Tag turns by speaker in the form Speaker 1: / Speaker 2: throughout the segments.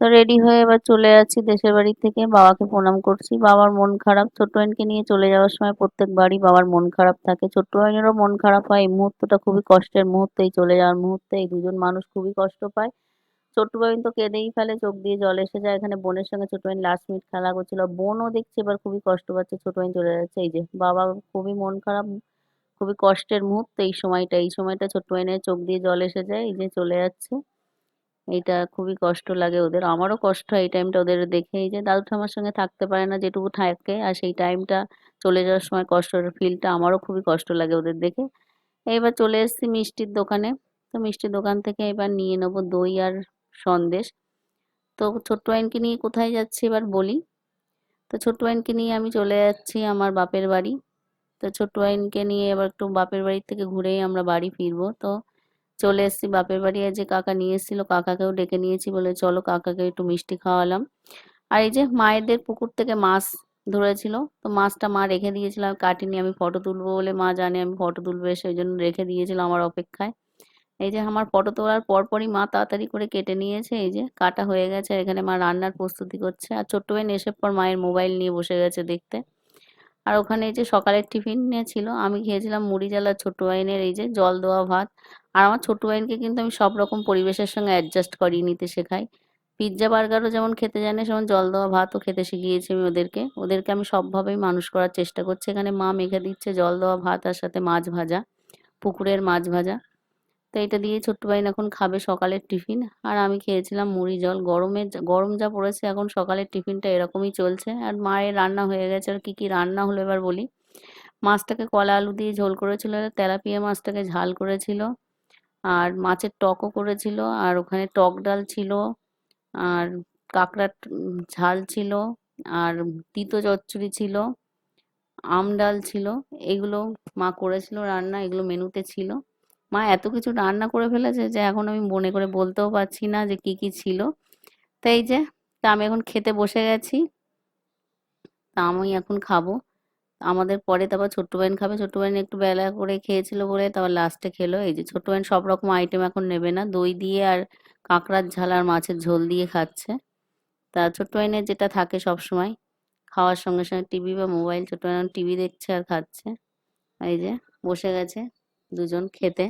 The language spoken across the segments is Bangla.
Speaker 1: তো রেডি হয়ে এবার চলে যাচ্ছি দেশের বাড়ি থেকে। বাবাকে প্রণাম করছি। বাবার মন খারাপ। ছোট্ট বোনকে নিয়ে চলে যাওয়ার সময় প্রত্যেকবারই বাবার মন খারাপ থাকে। ছোট্ট বোনেরও মন খারাপ হয়। এই মুহূর্তটা খুবই কষ্টের মুহূর্ত। এই চলে যাওয়ার মুহূর্তে এই দুজন মানুষ খুবই কষ্ট পায়। ছোট্ট বোন তো কেঁদেই ফেলে। চোখ দিয়ে জল এসে যায়। এখানে বোনের সঙ্গে ছোট বোন লাস্ট মিনিট খেলা করছিল। বোনও দেখছে এবার খুবই কষ্ট পাচ্ছে। ছোট বোন চলে যাচ্ছে। এই যে বাবা খুবই মন খারাপ, খুবই কষ্টের মুহূর্ত। এই সময়টা এই সময়টা ছোট্ট বোনের চোখ দিয়ে জল এসে যায়। এই যে চলে যাচ্ছে। এইটা খুবই কষ্ট লাগে ওদের। আমারও কষ্ট হয় এই টাইমটা ওদের দেখে এই যে দাদু ঠাম্মার সঙ্গে থাকতে পারে না, যেটুকু থাকে। আর সেই টাইমটা চলে যাওয়ার সময় কষ্টের ফিলটা আমারও খুবই কষ্ট লাগে ওদের দেখে। এবার চলে এসেছি মিষ্টির দোকানে। তো মিষ্টির দোকান থেকে এবার নিয়ে নেব দই আর সন্দেশ। তো ছোট্ট আইনকে নিয়ে কোথায় যাচ্ছি এবার বলি। তো ছোট্ট আইনকে নিয়ে আমি চলে যাচ্ছি আমার বাপের বাড়ি। তো ছোট্ট আইনকে নিয়ে এবার একটু বাপের বাড়ি থেকে ঘুরেই আমরা বাড়ি ফিরবো। তো চলে এসেছি বাপের বাড়ি। যে কাকা নিয়ে এসেছিল, কাকাকেও ডেকে নিয়েছি বলে চলো কাকাকে একটু মিষ্টি খাওয়ালাম। আর এই যে মায়েদের পুকুর থেকে মাছ ধরেছিল, তো মাছটা মা রেখে দিয়েছিলাম কাটিনি, আমি ফটো তুলবো বলে মা জানে আমি ফটো তুলবো, সেই জন্য রেখে দিয়েছিল আমার অপেক্ষায়। এই যে আমার ফটো তোলার পরপরই মা তাড়াতাড়ি করে কেটে নিয়েছে, এই যে কাটা হয়ে গেছে। এখানে মা রান্নার প্রস্তুতি করছে। আর ছোট্ট বোন এসে পর মায়ের মোবাইল নিয়ে বসে গেছে দেখতে। আর ওখানে এই যে সকালের টিফিন ছিল আমি খেয়েছিলাম মুড়ি জ্বালা ছোট্ট ওয়াইনের এই যে জল দেওয়া ভাত। আর আমার ছোট্ট ওয়াইনকে কিন্তু আমি সব রকম পরিবেশের সঙ্গে অ্যাডজাস্ট করিয়ে নিতে শেখাই। পিৎজা বার্গারও যেমন খেতে জানে, সেমন জল দেওয়া ভাতও খেতে শিখিয়েছি আমি ওদেরকে। ওদেরকে আমি সবভাবেই মানুষ করার চেষ্টা করছি। এখানে মা মেখে দিচ্ছে জল দেওয়া ভাত আর সাথে মাছ ভাজা, পুকুরের মাছ ভাজা। তো এটা দিয়ে ছোট্ট ভাই এখন খাবে সকালের টিফিন। আর আমি খেয়েছিলাম মুড়ি জল। গরমে গরম যা পড়েছে এখন সকালের টিফিনটা এরকমই চলছে। আর মায়ের রান্না হয়ে গেছে। আর কি কি রান্না হলো এবার বলি? মাছটাকে কলা আলু দিয়ে ঝোল করেছিল। তেলাপিয়া মাছটাকে ঝাল করেছিল। আর মাছের টকও করেছিল। আর ওখানে টক ডাল ছিল। আর কাঁকড়ার ঝাল ছিল। আর তিতো চচ্চড়ি ছিল। আম ডাল ছিল। এগুলো মা করেছিল রান্না। এগুলো মেনুতে ছিল। মা এত কিছু রান্না করে ফেলেছে যে এখন আমি মনে করে বলতেও পারছি না যে কি কি ছিল। তো এই যে, তা আমি এখন খেতে বসে গেছি। তা আমি এখন খাব। আমাদের পরে তারপর ছোট্ট বাইন খাবে। ছোট্ট বাইন একটু বেলা করে খেয়েছিল বলে তারপর লাস্টে খেলো। এই যে ছোট্ট বাইন সব রকম আইটেম এখন নেবে না। দই দিয়ে আর কাঁকড়ার ঝাল আর মাছের ঝোল দিয়ে খাচ্ছে। তা ছোট্ট বাইনের যেটা থাকে সব সময়। খাওয়ার সঙ্গে সঙ্গে টিভি বা মোবাইল ছোট্ট বাইন টিভি দেখছে আর খাচ্ছে। এই যে, বসে গেছে দুজন খেতে।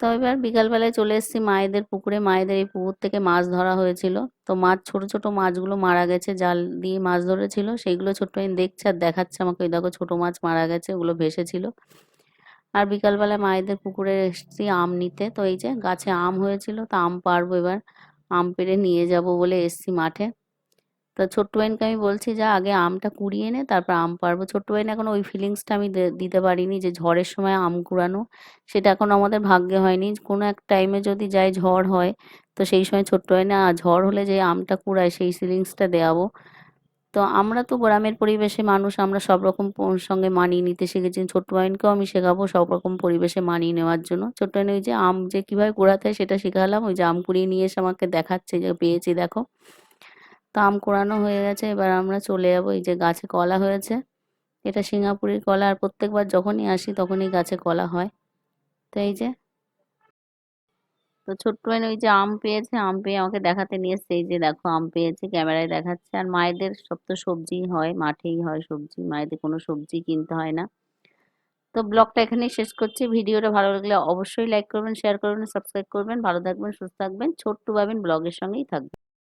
Speaker 1: তো এবার বিকালবেলায় চলে এসেছি মায়েদের পুকুরে। মায়েদের এই পুকুর থেকে মাছ ধরা হয়েছিল। তো মাছ, ছোট ছোট মাছগুলো মারা গেছে। জাল দিয়ে মাছ ধরেছিল। সেইগুলো ছোট্ট দেখছে আর দেখাচ্ছে আমাকে। ওই দেখো ছোট মাছ মারা গেছে, ওগুলো ভেসেছিল। আর বিকালবেলায় মায়েদের পুকুরে এসেছি আম নিতে। তো এই যে গাছে আম হয়েছিল, তো আম পারব এবার। আম পেড়ে নিয়ে যাব বলে এসছি মাঠে। তো ছোট্ট বাইনকে আমি বলছি, যা, আগে আমটা কুড়িয়ে নে, তারপর আম পারব ছোট্ট বাইন এখন ওই ফিলিংসটা আমি দিতে পারিনি যে ঝড়ের সময় আম কুড়ানো। সেটা এখন আমাদের ভাগ্যে হয়নি। কোনো এক টাইমে যদি যাই ঝড় হয়, তো সেই সময় ছোট্ট বাইনে ঝড় হলে যে আমটা কুড়ায়, সেই ফিলিংসটা দেওয়াবো তো আমরা তো গ্রামের পরিবেশে মানুষ, আমরা সব রকম সঙ্গে মানিয়ে নিতে শিখেছি। ছোট্ট বাইনকেও আমি শেখাবো সব রকম পরিবেশে মানিয়ে নেওয়ার জন্য। ছোট্ট বাইন ওই যে আম যে কীভাবে কুড়াতে হয় সেটা শেখালাম। ওই যে আম কুড়িয়ে নিয়ে এসে আমাকে দেখাচ্ছে যে, পেয়েছি, দেখো। তো আম কোড়ানো হয়ে গেছে, এবার আমরা চলে যাব এই যে গাছে কলা হয়েছে। এটা সিঙ্গাপুরের কলা আর প্রত্যেকবার যখনই আসি তখনই গাছে কলা হয়। তো এই যে তো ছোট্ট মেয়ে ওই যে আম পেয়েছে, আম পেয়ে আমাকে দেখাতে নিয়ে এসছে। এই যে দেখো আম পেয়েছে, ক্যামেরায় দেখাচ্ছে। আর মায়েদের সব তো সবজি হয়, মাঠেই হয় সবজি, মায়েদের কোনো সবজি কিনতে হয় না। তো ব্লগটা এখানেই শেষ করছি। ভিডিওটা ভালো লাগলে অবশ্যই লাইক করবেন শেয়ার করবেন সাবস্ক্রাইব করবেন। ভালো থাকবেন, সুস্থ থাকবেন। ছোট্ট পাবেন ব্লগের সঙ্গেই থাকবেন।